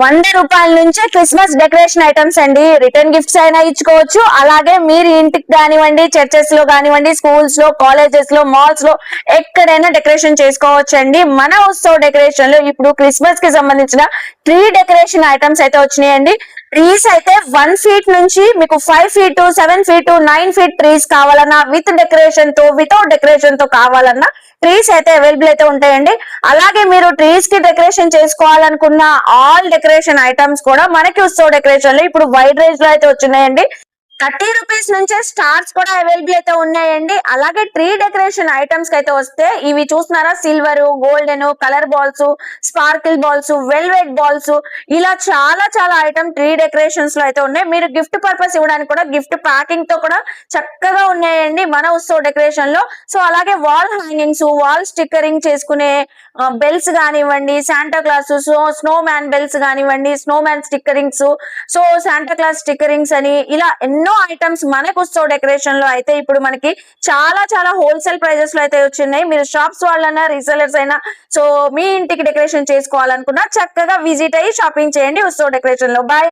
వంద రూపాయల నుంచే క్రిస్మస్ డెకరేషన్ ఐటమ్స్ అండి. రిటర్న్ గిఫ్ట్స్ అయినా ఇచ్చుకోవచ్చు. అలాగే మీరు ఇంటికి కానివ్వండి చర్చెస్లో కానివ్వండి స్కూల్స్లో కాలేజెస్లో మాల్స్లో ఎక్కడైనా డెకరేషన్ చేసుకోవచ్చు అండి మన ఉత్సవ డెకరేషన్లో ఇప్పుడు క్రిస్మస్కి సంబంధించిన త్రీ డెకరేషన్ ఐటమ్స్ అయితే వచ్చినాయండి. ట్రీస్ అయితే వన్ ఫీట్ నుంచి మీకు five feet seven feet nine feet trees కావాలన్నా విత్ డెకరేషన్తో వితౌట్ డెకరేషన్తో కావాలన్నా ట్రీస్ అయితే అవైలబుల్ అయితే ఉంటాయండి. అలాగే మీరు ట్రీస్కి డెకరేషన్ చేసుకోవాలనుకున్న ఆల్ డెకరేషన్ ఐటమ్స్ కూడా మనకి ఉత్సవ డెకరేషన్లో ఇప్పుడు వైడ్ రేంజ్లో అయితే వచ్చినాయండి. థర్టీ రూపీస్ నుంచే స్టార్స్ కూడా అవైలబుల్ అయితే ఉన్నాయండి. అలాగే ట్రీ డెకరేషన్ ఐటమ్స్ అయితే వస్తే ఇవి చూస్తున్నారా? Silver golden colour balls sparkle balls velvet balls ఇలా చాలా చాలా ఐటమ్ ట్రీ డెకరేషన్స్లో అయితే ఉన్నాయి. మీరు గిఫ్ట్ పర్పస్ ఇవ్వడానికి కూడా గిఫ్ట్ ప్యాకింగ్తో కూడా చక్కగా ఉన్నాయండి మన ఉత్సవ డెకరేషన్లో సో అలాగే వాల్ హ్యాంగింగ్స్ వాల్ స్టిక్కరింగ్ చేసుకునే బెల్స్ కానివ్వండి Santa Claus so snowman bells కానివ్వండి snowman stickerings so Santa Claus stickerings అని ఇలా ఎన్నో ఐటమ్స్ మనకు ఉత్సవ డెకరేషన్లో అయితే ఇప్పుడు మనకి చాలా చాలా హోల్సేల్ ప్రైజెస్లో అయితే వచ్చినాయి. మీరు షాప్స్ వాళ్ళైనా రీసెలర్స్ అయినా సో మీ ఇంటికి డెకరేషన్ చేసుకోవాలనుకున్నా చక్కగా విజిట్ అయ్యి షాపింగ్ చేయండి ఉత్సవ డెకరేషన్లో. బాయ్